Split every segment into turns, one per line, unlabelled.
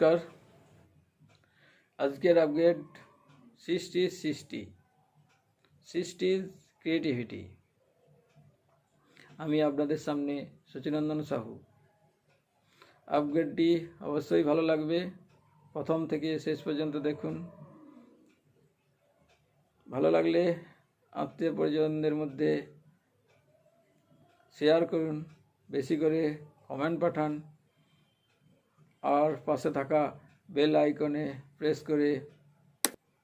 নমস্কার। আজকের আপগ্রেড সৃষ্টি সৃষ্টি। সৃষ্টির ক্রিয়েটিভিটি আমি আপনাদের সামনে সচিনন্দন সাহু। আপগ্রেডটি অবশ্যই ভালো লাগবে। প্রথম থেকে শেষ পর্যন্ত দেখুন। ভালো লাগলে আত্মীয় পরিজনদের মধ্যে শেয়ার করুন। বেশি করে কমেন্ট পাঠান। আর পাশে থাকা বেল আইকনে প্রেস করে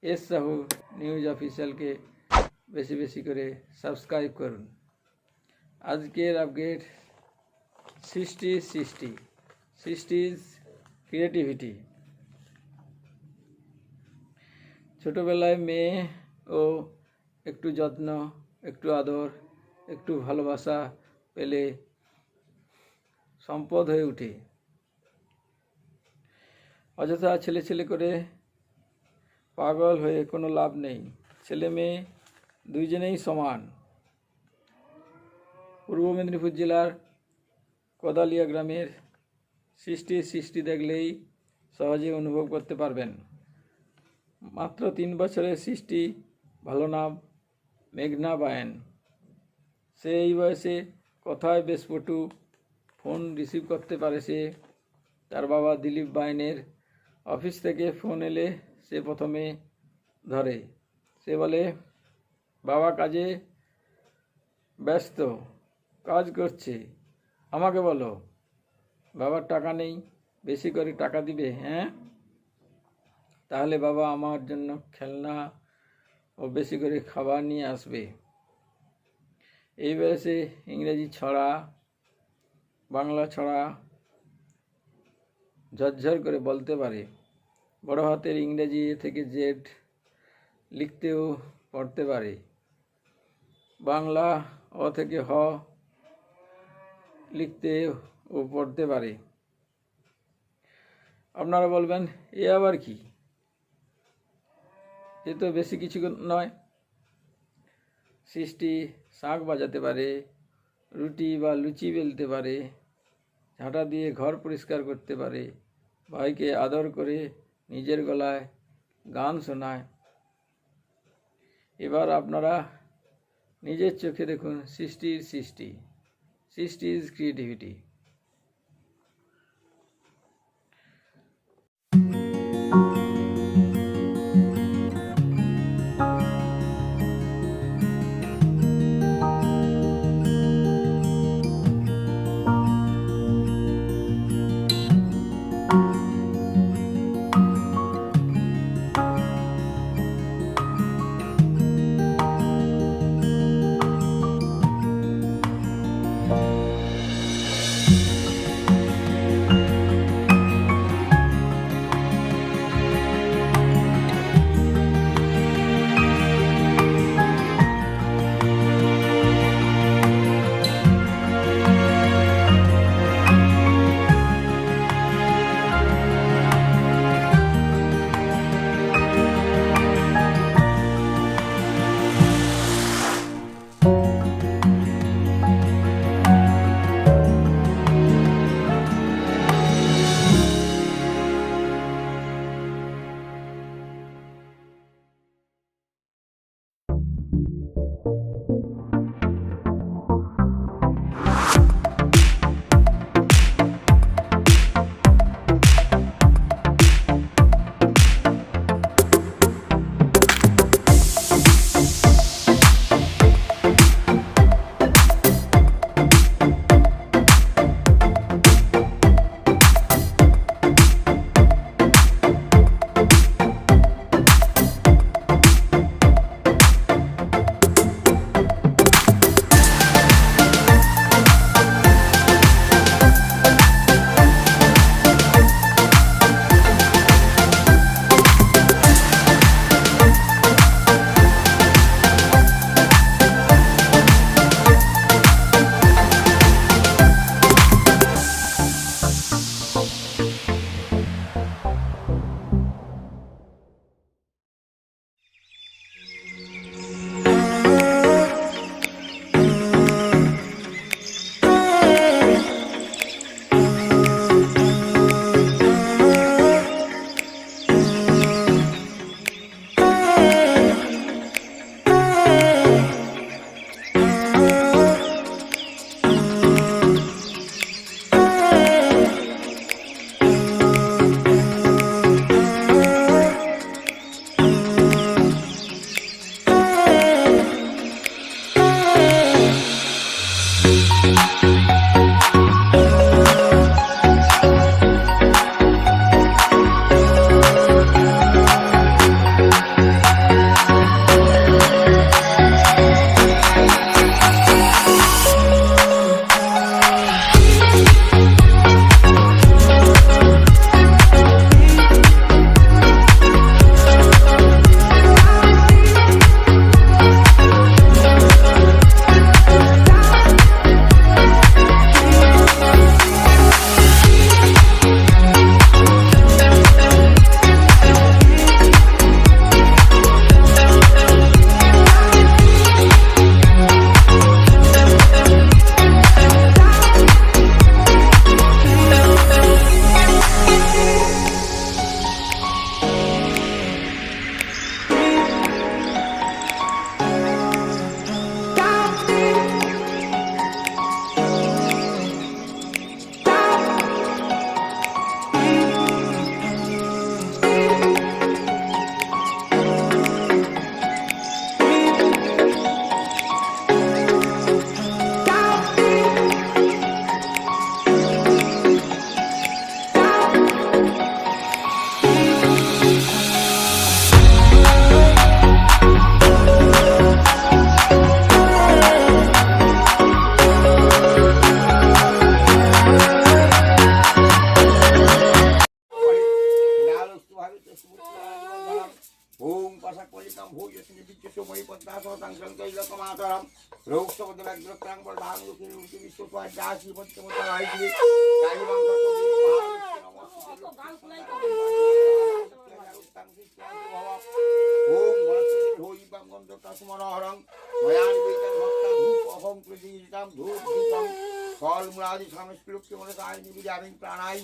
এস সাহু নিউজ অফিসিয়ালকে বেশি বেশি করে সাবস্ক্রাইব করুন। আজকের আপডেট সৃষ্টি সৃষ্টি সৃষ্টি ক্রিয়েটিভিটি। ছোটোবেলায় মেয়ে ও একটু যত্ন, একটু আদর, একটু ভালোবাসা পেলে সম্পদ হয়ে ওঠে। অযথা ছেলে ছেলে করে পাগল হয়ে কোনো লাভ নেই। ছেলে মেয়ে দুইজনেই সমান। পূর্ব মেদিনীপুর জেলার কোদালিয়া গ্রামের সৃষ্টি সৃষ্টি দেখলেই সহজে অনুভব করতে পারবেন। মাত্র তিন বছরের সৃষ্টি, ভালো নাম মেঘনা বায়েন। সে এই বয়সে কথায় বেশ পটু ফোন রিসিভ করতে পারে সে। তার বাবা দিলীপ বায়নের অফিস থেকে ফোন এলে সে প্রথমে ধরে। সে বলে, বাবা কাজে ব্যস্ত, কাজ করছে। আমাকে বলো, বাবার টাকা নেই, বেশি করে টাকা দিবে হ্যাঁ? তাহলে বাবা আমার জন্য খেলনা ও বেশি করে খাবার নিয়ে আসবে। এই বয়সে ইংরেজি ছড়া, বাংলা ছড়া ঝরঝর করে বলতে পারে। বড় হাতের ইংরেজি থেকে জেড লিখতেও পড়তে পারে। বাংলা অ থেকে হ লিখতে ও পড়তে পারে। আপনারা বলবেন, এ আবার কি? এ তো বেশি কিছু নয়। সৃষ্টি শাঁখ বাজাতে পারে, রুটি বা লুচি বেলতে পারে, ঝাঁটা দিয়ে ঘর পরিষ্কার করতে পারে ভাইকে আদর করে নিজের গলায় গান শোনায়। এবার আপনারা নিজের চোখে দেখুন সৃষ্টির সৃষ্টি। সৃষ্টি ইজ ক্রিয়েটিভিটি।
ভূয়সিনী বিদ্যুসময়ী পদ্মাসনতাং সন্তৈলকমাতরম রৌক্ষপদব্যাগ্রক্রাং বলধাং লুকিনী লুকি বিশ্বস্বাদ্যাসী পঞ্চমতারাইতি কাহিমাং ওম গণপতি হই বাঙ্গম তস্মরহরং ময়া নিবেদন ভক্তা ধূপ অহং প্রতিজিতাম ধূপ দীপং ফল মূলাদি সমস্কৃত্য মনসায় নিবিদামিং প্রাণাই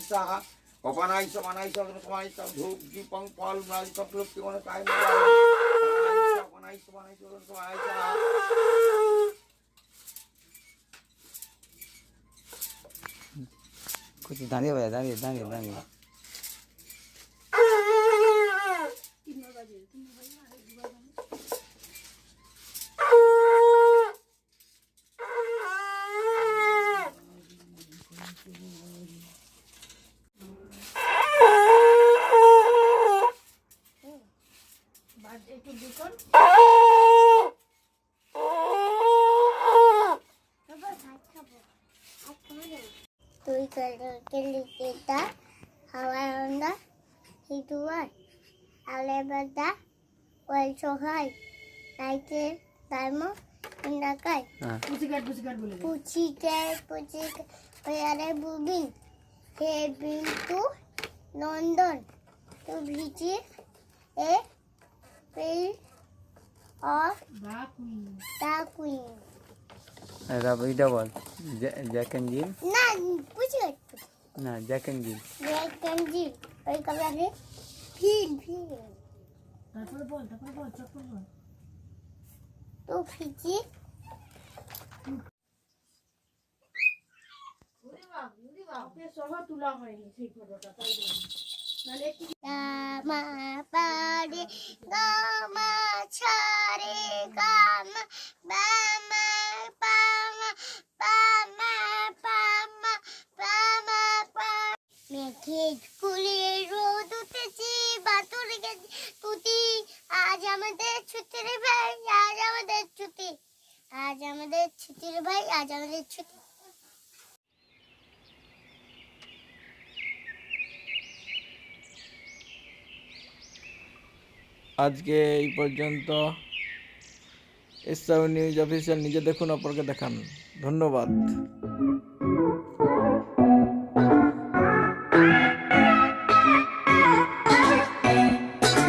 व्हायचं बनायचं वरून व्हायचा कुठे
धाने धाने धाने धाने হিটুয়ার আলেবাদা ওয়াল সোহাই লাইকে দাইমো ইন্দাকাই
হ্যাঁ
পুচিকে পুচিকে ওয়ারে বুবিন হে বিন্তু লন্ডন তু ভিচি এ পেল অফ দা কুইন।
তারপর এটা বল জ্যাক অ্যান্ড জিল?
না পুচি
না জ্যাক অ্যান্ড জিল।
ভ্যাকেন্সি ওই কবে ফিল ফিল তো ফিজি। গামা পারে গামা ছারে গামা বামা পামা পামা পামা পামা। পা মেঘে স্কুলে ছুটির ভাই, আজ আমাদের ছুটি। আজ আমাদের ছুটির ভাই, আজ আমাদের ছুটি।
আজকে এই পর্যন্ত। এসআই নিউজ অফিসিয়াল নিজে দেখুন, অপরকে দেখান। ধন্যবাদ।